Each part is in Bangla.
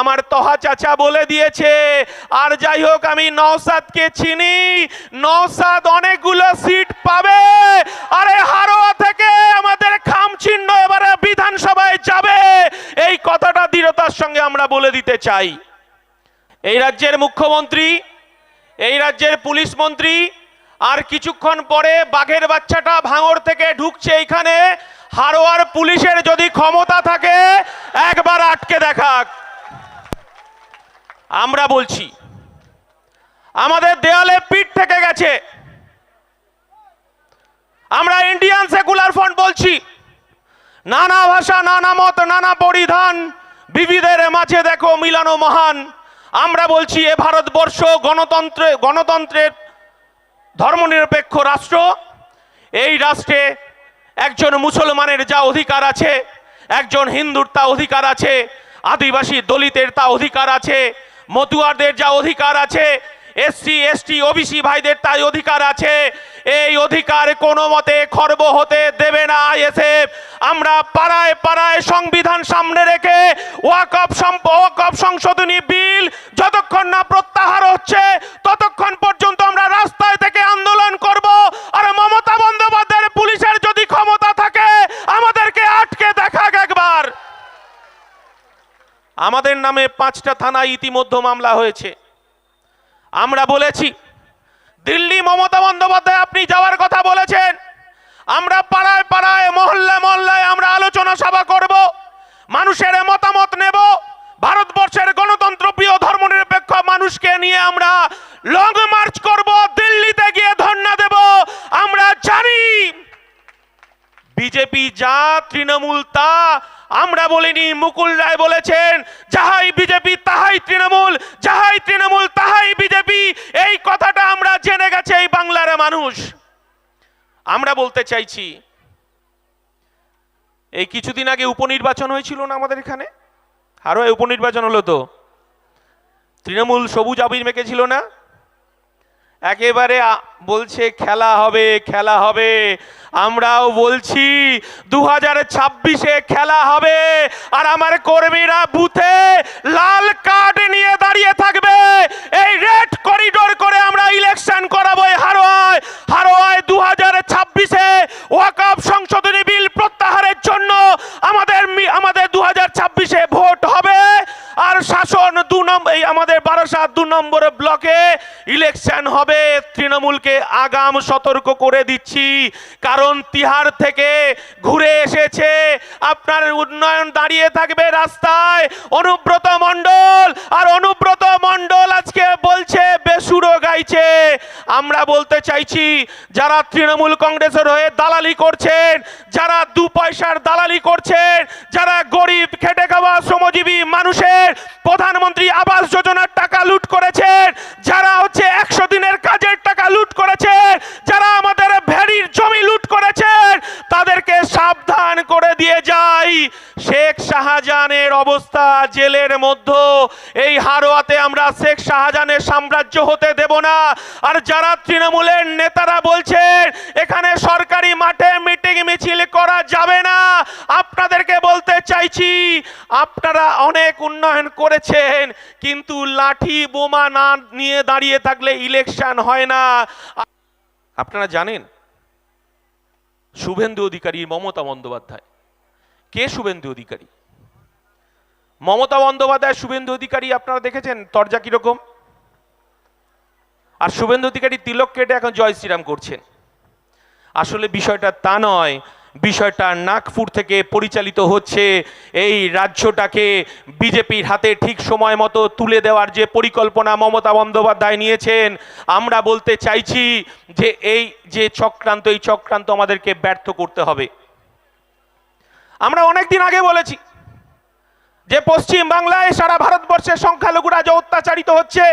আমার তহা চাচা বলে দিয়েছে। আর যাই হোক, আমি নওসাদকে চিনি। নওসাদ অনেকগুলো সিট পাবে। আরে হারোয়া থেকে আমাদের খাম চিহ্ন এবারে বিধানসভায় যাবে। এই কথাটা দৃঢ়তার সঙ্গে আমরা বলে দিতে চাই। এই রাজ্যের মুখ্যমন্ত্রী, এই রাজ্যের পুলিশ মন্ত্রী, আর কিছুক্ষণ পরে বাঘের বাচ্চাটা ভাঙর থেকে ঢুকছে এইখানে। হারোয়ার পুলিশের যদি ক্ষমতা থাকে, একবার আটকে দেখাক। আমরা বলছি, আমাদের দেয়ালে পিঠ থেকে গেছে। আমরা ইন্ডিয়ান সেকুলার ফ্রন্ট বলছি, নানা ভাষা, নানা মত, নানা পরিধান, বিবিধের মাঝে দেখো মিলানো মহান। আমরা বলছি, এ ভারতবর্ষ গণতন্ত্রে, গণতন্ত্রের ধর্মনিরপেক্ষ রাষ্ট্র। এই রাষ্ট্রে একজন মুসলমানের যা অধিকার আছে, একজন হিন্দুর তা অধিকার আছে, আদিবাসী দলিতের তা অধিকার আছে মতুয়ারদের যা অধিকার আছে এসসি এসটি ওবিসি ভাইদের তাই অধিকার আছে। এই অধিকার কোনো মতে খর্ব হতে দেবে না আইএসএফ আমরা পাড়ায় পাড়ায় সংবিধান সামনে রেখে ওয়াকফ ওয়াকফ সংশোধনী বিল যতক্ষণ না প্রত্যাহার হচ্ছে ততক্ষণ পর্যন্ত আমরা রাস্তায় থেকে আন্দোলন করব আর মমতা বন্দ্যোপাধ্যায়ের পুলিশের যদি ক্ষমতা থাকে আমাদেরকে আটকে দেখাক একবার আমাদের নামে পাঁচটা থানায় ইতিমধ্যে মামলা হয়েছে। আমরা বলেছি, দিল্লি মমতা বন্দ্যোপাধ্যায় আপনি যাওয়ার কথা বলেছেন। আমরা পাড়ায় পাড়ায়, মহল্লায় মহল্লায় আমরা আলোচনা সভা করব, মানুষের মতামত নেব, ভারতবর্ষের গণতন্ত্র প্রিয় ধর্মনিরপেক্ষ মানুষকে নিয়ে আমরা লং মার্চ করব, দিল্লিতে গিয়ে ধর্ণা দেব, আমরা জানি। বিজেপি যা, তৃণমূল তা আমরা বলিনি, মুকুল রায় বলেছেন, যাহাই বিজেপি, তাহাই তৃণমূল, যাহাই তৃণমূল, তাহাই বিজেপি। এই কথাটা আমরা জেনে গেছে এই বাংলার মানুষ। আমরা বলতে চাইছি, এই কিছুদিন আগে উপনির্বাচন হয়েছিল না আমাদের এখানে? আরও উপনির্বাচন হলো তো? তৃণমূল সবুজ আবির মেখেছিল না? একেবারে বলছে, খেলা হবে খেলা হবে। আমরাও বলছি দু হাজার ছাব্বিশে খেলা হবে। আর আমার কর্মীরা বুথে লাল কার্ড নিয়ে দাঁড়িয়ে থাকবে এই রেড করিডোর করে আমরা ইলেকশন করাবো এই হারোয়ায় হারোয়ায় দু হাজার ছাব্বিশে ওয়াকআপ সংশোধনী বিল প্রত্যাহারের জন্য আমাদের মি- আমাদের দু হাজার ছাব্বিশে ভোট হবে আর শাসন দু নম্বর এই আমাদের বারাসাত দু নম্বর ব্লকে ইলেকশন হবে। তৃণমূলকে আগাম সতর্ক করে দিচ্ছি। কারণ তিহার থেকে ঘুরে এসেছে। আপনার উন্নয়ন দাঁড়িয়ে থাকবে রাস্তায়। অনুব্রত মণ্ডল আর অনুব্রত মণ্ডল আজকে বলছে, বেসুরো গাইছে। আমরা বলতে চাইছি, যারা তৃণমূল কংগ্রেসের হয়ে দালালি করছেন, যারা দু পয়সার দালালি করছেন, যারা গরিব, খেটে খাওয়া শ্রমজীবী মানুষের প্রধানমন্ত্রী আবাস যোজনার টাকা লুট করেছেন, যারা হচ্ছে একশো দিনের কাজের টাকা লুট করেছেন যারা আমাদের ভেড়ির জমি লুট করেছেন তাদেরকে সাবধান করে দিয়ে যাই। শেখ শাহজাহানের অবস্থা জেলের মধ্যে। এই হারোয়াতে আমরা শেখ শাহজাহানের সাম্রাজ্য হতে দেব না। আর যারা তৃণমূলের নেতারা বলছেন, এখানে সরকারি মাঠে মিটিং মিছিল করা যাবে না, আপনাদেরকে বলতে চাইছি, আপনারা অনেক উন্নয়ন করেছেন, কিন্তু লাঠি বোমা না নিয়ে দাঁড়িয়ে থাকলে ইলেকশন হয় না। আপনারা জানেন, শুভেন্দু অধিকারী মমতা বন্দ্যোপাধ্যায় কে শুভেন্দু অধিকারী? মমতা বন্দ্যোপাধ্যায় শুভেন্দু অধিকারী, আপনারা দেখেছেন তরজা কীরকম? আর শুভেন্দু অধিকারী তিলক কেটে এখন জয় শ্রীরাম করছেন। আসলে বিষয়টা তা নয়, বিষয়টা নাগপুর থেকে পরিচালিত হচ্ছে এই রাজ্যটাকে বিজেপির হাতে ঠিক সময় মতো তুলে দেওয়ার যে পরিকল্পনা মমতা বন্দ্যোপাধ্যায় নিয়েছেন, আমরা বলতে চাইছি যে এই যে চক্রান্ত, এই চক্রান্ত আমাদেরকে ব্যর্থ করতে হবে। আমরা অনেক দিন আগে বলেছি যে পশ্চিম বাংলায় সারা ভারতবর্ষের সংখ্যালঘুরা যে অত্যাচারিত হচ্ছে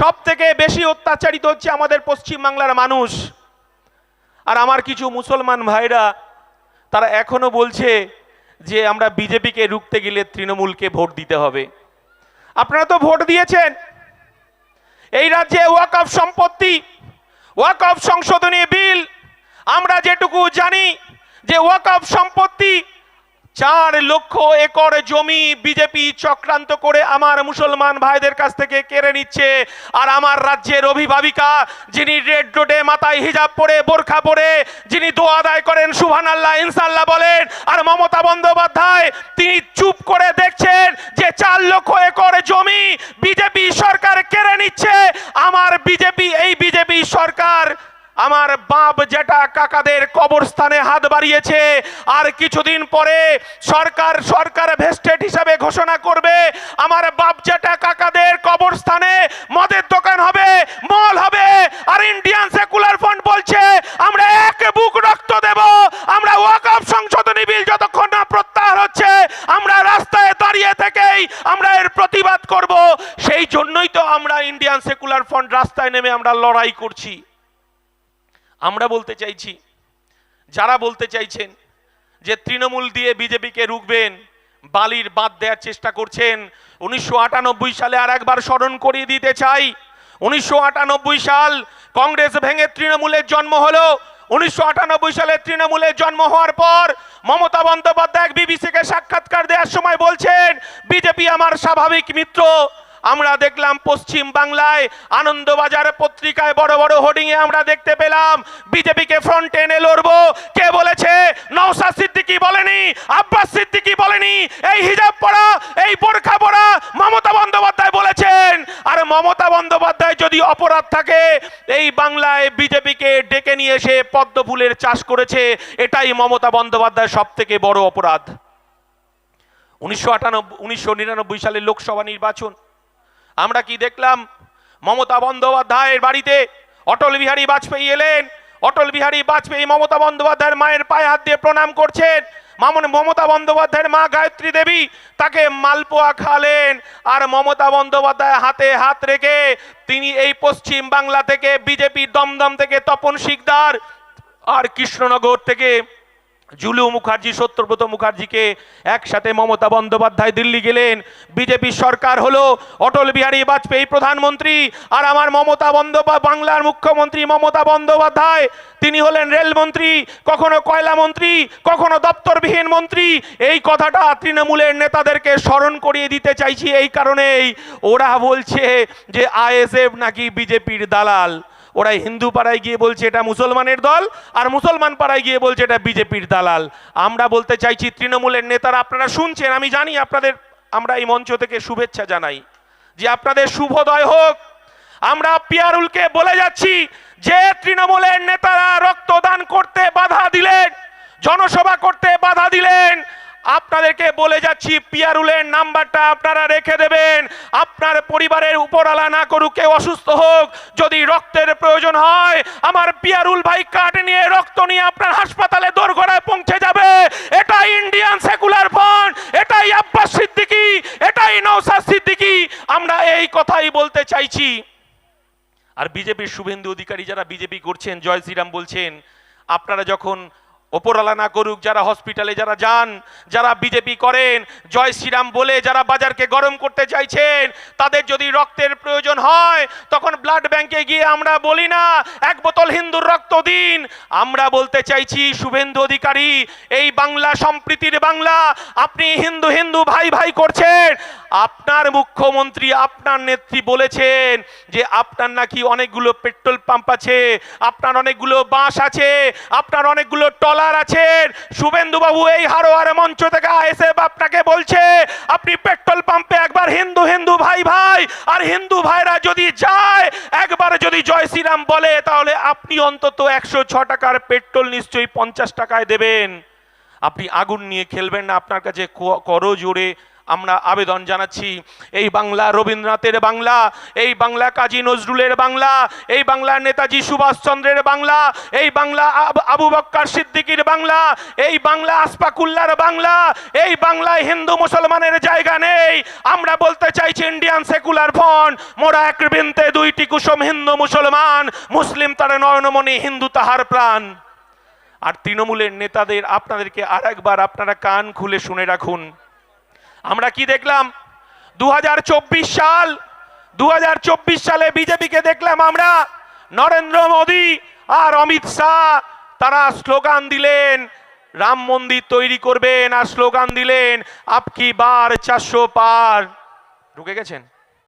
সব থেকে বেশি অত্যাচারিত হচ্ছে আমাদের পশ্চিম বাংলার মানুষ। আর আমার কিছু মুসলমান ভাইরা, তারা এখনও বলছে যে আমরা বিজেপিকে রুখতে গেলে তৃণমূলকে ভোট দিতে হবে। আপনারা তো ভোট দিয়েছেন। এই রাজ্যে ওয়াকফ সম্পত্তি ওয়াকফ সংশোধনী বিল, আমরা যেটুকু জানি যে ওয়াকফ সম্পত্তি চার লক্ষ একর জমি বিজেপি চক্রান্ত করে আমার মুসলমান ভাইদের কাছ থেকে কেড়ে নিচ্ছে। আর আমার রাজ্যের অভিভাবিকা, যিনি রেড রোডে মাথায় হিজাব পরে, বোরখা পরে, যিনি দোয়া আদায় করেন সুবহান আল্লাহ ইনসাল্লাহ বলেন, আর মমতা বন্দ্যোপাধ্যায়, তিনি চুপ করে দেখছেন যে চার লক্ষ একর জমি বিজেপি সরকার কেড়ে নিচ্ছে। আমার বিজেপি, এই বিজেপি সরকার আমার বাপ জেঠা কাকাদের কবরস্থানে হাত বাড়িয়েছে। আর কিছুদিন পরে সরকার সরকার ভেস্টেড হিসাবে ঘোষণা করবে, আমার বাপ জেঠা কাকাদের কবরস্থানে মদের দোকান হবে, মল হবে। আর ইন্ডিয়ান সেকুলার ফান্ড বলছে, আমরা এক বুক রক্ত দেব। আমরা ওয়াকফ সংশোধনী বিল যতক্ষণ না প্রত্যাহার হচ্ছে, আমরা রাস্তায় দাঁড়িয়ে থেকেই আমরা এর প্রতিবাদ করব। সেই জন্যই তো আমরা ইন্ডিয়ান সেকুলার ফান্ড রাস্তায় নেমে আমরা লড়াই করছি। আমরা বলতে চাইছি, যারা বলতে চাইছেন যে তৃণমূল দিয়ে বিজেপিকে রুখবেন, বালির বাদ দেওয়ার চেষ্টা করছেন, উনিশশো আটানব্বই সালে আর একবার স্মরণ করিয়ে দিতে চাই, উনিশশো আটানব্বই সাল কংগ্রেস ভেঙে তৃণমূলের জন্ম হলো, উনিশশো আটানব্বই সালে তৃণমূলের জন্ম হওয়ার পর মমতা বন্দ্যোপাধ্যায় বিবিসিকে সাক্ষাৎকার দেওয়ার সময় বলছেন, বিজেপি আমার স্বাভাবিক মিত্র আমরা দেখলাম পশ্চিম বাংলায় আনন্দবাজার পত্রিকায় বড় বড় হোর্ডিং এ আমরা দেখতে পেলাম, বিজেপিকে ফ্রন্টে এনে লড়বো। কে বলেছে? নওশাদ সিদ্দিকি বলেনি, আব্বাস সিদ্দিকি বলেনি, এই হিজাব পড়া এই বোরখা পড়া মমতা বন্দ্যোপাধ্যায় বলেছেন। আর মমতা বন্দ্যোপাধ্যায় যদি অপরাধ থাকে, এই বাংলায় বিজেপিকে ডেকে নিয়ে এসে পদ্ম ফুলের চাষ করেছে, এটাই মমতা বন্দ্যোপাধ্যায় সব থেকে বড় অপরাধ। উনিশশো আটানব্বই উনিশশো নিরানব্বই সালের লোকসভা নির্বাচন আমরা কি দেখলাম? মমতা বন্দ্যোপাধ্যায়ের বাড়িতে অটল বিহারী বাজপেয়ী এলেন। অটল বিহারী বাজপেয়ী মমতা বন্দ্যোপাধ্যায়ের মায়ের পায়ে হাত দিয়ে প্রণাম করছেন। মামন মমতা বন্দ্যোপাধ্যায়ের মা গায়ত্রী দেবী তাকে মালপোয়া খালেন আর মমতা বন্দ্যোপাধ্যায় হাতে হাত রেখে তিনি এই পশ্চিম বাংলা থেকে বিজেপি দমদম থেকে তপন শিকদার আর কৃষ্ণনগর থেকে জুলু মুখার্জি সত্যব্রত মুখার্জিকে একসাথে মমতা বন্দ্যোপাধ্যায় দিল্লি গেলেন। বিজেপি সরকার হলো অটল বিহারী বাজপেয়ী প্রধানমন্ত্রী আর আমার মমতা বন্দ্যোপাধ্যায় বাংলার মুখ্যমন্ত্রী মমতা বন্দ্যোপাধ্যায়। তিনি হলেন রেলমন্ত্রী কখনো কয়লা মন্ত্রী, কখনো দপ্তরবিহীন মন্ত্রী। এই কথাটা তৃণমূলের নেতাদেরকে স্মরণ করিয়ে দিতে চাইছি এই কারণেই। ওরা বলছে যে আইএসএফ নাকি বিজেপির দালাল। ওরা হিন্দু পাড়ায় গিয়ে বলছে এটা মুসলমানের দল, আর মুসলমান পাড়ায় গিয়ে বলছে এটা বিজেপির দালাল। আমরা বলতে চাইছি, তৃণমূলের নেতারা আপনারা শুনছেন, আমি জানি আপনাদের, আমরা এই মঞ্চ থেকে শুভেচ্ছা জানাই, যে আপনাদের শুভোদয় হোক। আমরা পিয়ারুলকে বলে যাচ্ছি, যে তৃণমূলের নেতারা রক্তদান করতে বাধা দিলেন, জনসভা করতে বাধা দিলেন আপনাদেরকে বলে যাচ্ছি, পিয়ারুলের নাম্বারটা আপনারা রেখে দেবেন। আপনার পরিবারের উপরালা না করুক, কেউ অসুস্থ হোক, যদি রক্তের প্রয়োজন হয়, আমার পিয়ারুল ভাই কার্ড নিয়ে রক্ত নিয়ে আপনার হাসপাতালে দোরগোড়ায় পৌঁছে যাবে। এটা ইন্ডিয়ান সেকুলার ফান্ড এটাই আব্বাস সিদ্দিকি, এটাই নৌসাদ সিদ্দিকি। আমরা এই কথাই বলতে চাইছি। আর বিজেপির শুভেন্দু অধিকারী যারা বিজেপি করছেন, জয় শ্রীরাম বলছেন, আপনারা যখন ওপরালা না করুক যারা হসপিটালে যারা যান, যারা বিজেপি করেন, জয় শ্রীরাম বলে যারা বাজারকে গরম করতে চাইছেন, তাদের যদি রক্তের প্রয়োজন হয়, তখন ব্লাড ব্যাংকে গিয়ে আমরা বলি না, এক বোতল হিন্দুর রক্ত দিন। আমরা বলতে চাইছি, শুভেন্দু অধিকারী, এই বাংলা সম্প্রীতির বাংলা, আপনি হিন্দু হিন্দু ভাই ভাই করছেন। আপনার মুখ্যমন্ত্রী, আপনার নেত্রী বলেছেন যে আপনার নাকি অনেকগুলো পেট্রোল পাম্প আছে, আপনার অনেকগুলো বাস আছে, আপনার অনেকগুলো টলার আছেন। শুভেন্দু বাবু এই হারোয়ার মঞ্চ থেকে এসে আপনাকে বলছে, আপনি পেট্রোল পাম্পে একবার হিন্দু হিন্দু ভাই ভাই, আর হিন্দু ভাইরা যদি যায়, একবার যদি জয় শ্রীরাম বলে, তাহলে আপনি অন্তত একশো ছ টাকার পেট্রোল নিশ্চয়ই পঞ্চাশ টাকায় দেবেন। আপনি আগুন নিয়ে খেলবেন না, আপনার কাছে করো জোরে আমরা আবেদন জানাচ্ছি, এই বাংলা রবীন্দ্রনাথের বাংলা, এই বাংলা কাজী নজরুলের বাংলা, এই বাংলা নেতাজি সুভাষচন্দ্রের বাংলা, এই বাংলা আব- বক্কর সিদ্দিকীর বাংলা, এই বাংলা আসপাকুল্লার বাংলা, এই বাংলায় হিন্দু মুসলমানের জায়গা নেই। আমরা বলতে চাইছি ইন্ডিয়ান সেকুলার ফন মোরা এক বৃন্তে দুইটি কুসুম হিন্দু মুসলমান, মুসলিম তার নয়নমণি, হিন্দু তাহার প্রাণ। আর তৃণমূলের নেতাদের আপনাদেরকে আর একবার আপনারা কান খুলে শুনে রাখুন। আমরা কি দেখলাম? দু হাজার চব্বিশ সাল দু হাজার চব্বিশ সালে বিজেপিকে দেখলাম আমরা। নরেন্দ্র মোদী আর অমিত শাহ, তারা স্লোগান দিলেন, রাম মন্দির তৈরি করবেন আর স্লোগান দিলেন আপকি বার চারশো পার। ঢুকে গেছেন?